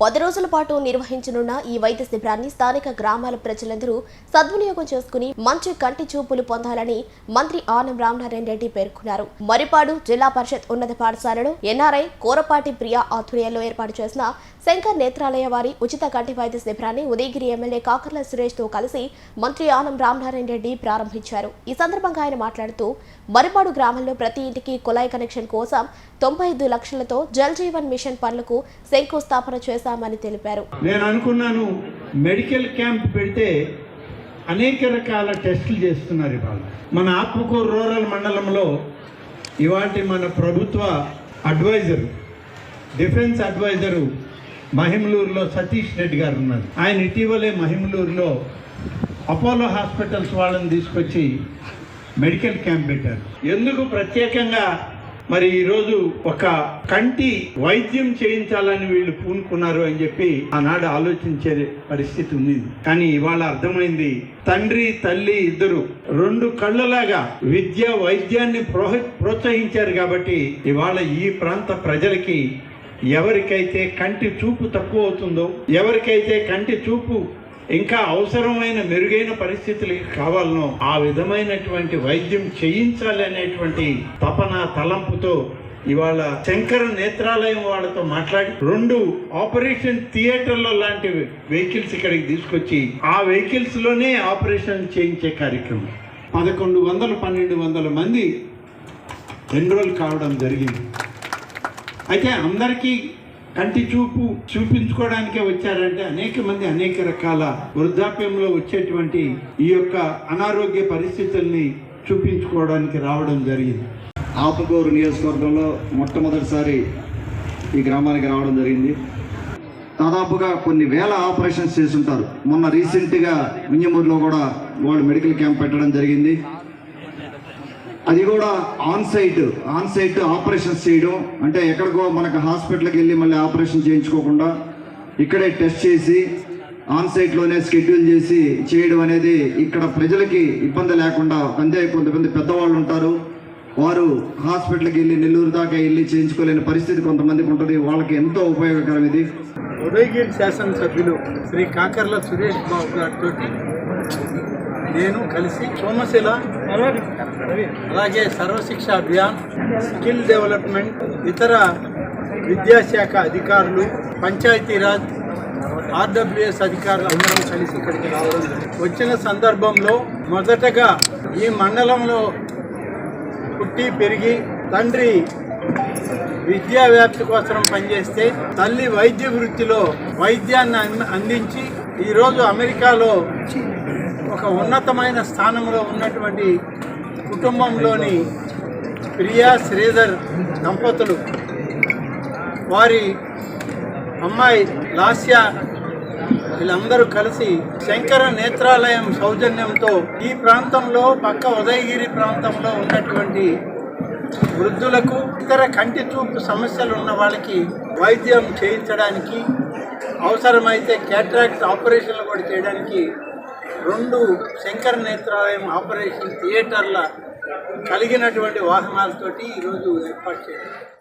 పది రోజుల పాటు నిర్వహించనున్న ఈ వైద్య శిబిరాన్ని స్థానిక గ్రామాల ప్రజలందరూ సద్వినియోగం చేసుకుని మంచి కంటి చూపులు పొందాలని మంత్రి ఆనం రామనారాయణ రెడ్డి పేర్కొన్నారు. మరిపాడు జిల్లా పరిషత్ ఉన్నత పాఠశాలలో ఎన్ఆర్ఐ కోరపాటి ప్రియా ఆధ్వర్యంలో ఏర్పాటు చేసిన శంకర్ నేత్రాలయ వారి ఉచిత కంటి వైద్య శిబిరాన్ని ఉదయగిరి ఎమ్మెల్యే కాకర్ల సురేష్తో కలిసి మంత్రి ఆనం రామనారాయణ రెడ్డి ప్రారంభించారు. ఈ సందర్భంగా ఆయన మాట్లాడుతూ మరిపాడు గ్రామంలో ప్రతి ఇంటికి కుళాయి కనెక్షన్ కోసం తొంభై ఐదు లక్షలతో జల్ జీవన్ మిషన్ పనులకు శంకుస్థాపన చేశామని తెలిపారు. నేను అనుకున్నాను మెడికల్ క్యాంప్ పెడితే అనేక రకాల టెస్టులు చేస్తున్నారు ఇవాళ. మన ఆత్మకూరు రూరల్ మండలంలో ఇవాటి మన ప్రభుత్వ అడ్వైజర్ డిఫెన్స్ అడ్వైజరు మహిమలూరులో సతీష్ రెడ్డి గారు ఉన్నారు. ఆయన ఇటీవలే మహిమలూరులో అపోలో హాస్పిటల్స్ వాళ్ళని తీసుకొచ్చి మెడికల్ క్యాంప్ పెట్టారు. ఎందుకు ప్రత్యేకంగా మరి ఈరోజు ఒక కంటి వైద్యం చేయించాలని వీళ్ళు పూనుకున్నారు అని చెప్పి ఆనాడు ఆలోచించే పరిస్థితి ఉంది. కానీ ఇవాళ అర్థమైంది తండ్రి తల్లి ఇద్దరు రెండు కళ్ళలాగా విద్య వైద్యాన్ని ప్రోహ- ప్రోత్సహించారు కాబట్టి ఇవాళ ఈ ప్రాంత ప్రజలకి ఎవరికైతే కంటి చూపు తక్కువ అవుతుందో ఎవరికైతే కంటి చూపు ఇంకా అవసరమైన మెరుగైన పరిస్థితులు కావాలనో ఆ విధమైనటువంటి వైద్యం చేయించాలి అనేటువంటి తపన తలంపుతో ఇవాళ శంకర నేత్రాలయం వాళ్ళతో మాట్లాడి రెండు ఆపరేషన్ థియేటర్ల లాంటి వెహికల్స్ ఇక్కడికి తీసుకొచ్చి ఆ వెహికల్స్లోనే ఆపరేషన్ చేయించే కార్యక్రమం. పదకొండు వందల పన్నెండు వందల మంది ఎన్రోల్ కావడం జరిగింది. అయితే అందరికీ కంటి చూపు చూపించుకోవడానికే వచ్చారంటే అనేక మంది అనేక రకాల వృద్ధాప్యంలో వచ్చేటువంటి ఈ యొక్క అనారోగ్య పరిస్థితుల్ని చూపించుకోవడానికి రావడం జరిగింది. ఆపగోరు నియోజకవర్గంలో మొట్టమొదటిసారి ఈ గ్రామానికి రావడం జరిగింది. దాదాపుగా కొన్ని వేల ఆపరేషన్స్ చేస్తుంటారు. మొన్న రీసెంట్గా మింజమూరులో కూడా వాళ్ళు మెడికల్ క్యాంప్ పెట్టడం జరిగింది. అది కూడా on site on site operations చేయడం. అంటే ఎక్కడికో మనకు హాస్పిటల్కి వెళ్ళి మళ్ళీ ఆపరేషన్ చేయించుకోకుండా ఇక్కడే టెస్ట్ చేసి ఆన్ సైట్లోనే స్కెడ్యూల్ చేసి చేయడం అనేది ఇక్కడ ప్రజలకి ఇబ్బంది లేకుండా అంతే కొంతమంది పెద్దవాళ్ళు ఉంటారు. వారు హాస్పిటల్కి వెళ్ళి నెల్లూరు దాకా వెళ్ళి చేయించుకోలేని పరిస్థితి కొంతమందికి ఉంటుంది. వాళ్ళకి ఎంతో ఉపయోగకరం ఇది. ఉదయగిరి శాసనసభ్యులు శ్రీ కాకర్ల సురేష్ బాబు గారితో నేను కలిసి సోమశిల అలాగే సర్వశిక్ష అభియాన్ స్కిల్ డెవలప్మెంట్ ఇతర విద్యాశాఖ అధికారులు పంచాయతీరాజ్ ఆర్డబ్ల్యూఎస్ అధికారులు అందరం కలిసి ఇక్కడికి రావడం. వచ్చిన సందర్భంలో మొదటగా ఈ మండలంలో పుట్టి పెరిగి తండ్రి విద్యా వ్యాప్తి కోసం పనిచేస్తే తల్లి వైద్య వృత్తిలో వైద్యాన్ని అందించి ఈరోజు అమెరికాలో ఒక ఉన్నతమైన స్థానంలో ఉన్నటువంటి కుటుంబంలోని ప్రియా శ్రీధర్ దంపతులు వారి అమ్మాయి లాస్య వీళ్ళందరూ కలిసి శంకర నేత్రాలయం సౌజన్యంతో ఈ ప్రాంతంలో పక్క ఉదయగిరి ప్రాంతంలో ఉన్నటువంటి వృద్ధులకు ఇతర కంటి చూపు సమస్యలు ఉన్న వాళ్ళకి వైద్యం చేయించడానికి అవసరమైతే క్యాట్రాక్ట్ ఆపరేషన్లు కూడా చేయడానికి రెండు శంకర నేత్రాలయం ఆపరేషన్ థియేటర్ల కలిగినటువంటి వాహనాలతోటి ఈరోజు ఏర్పాటు చేయాలి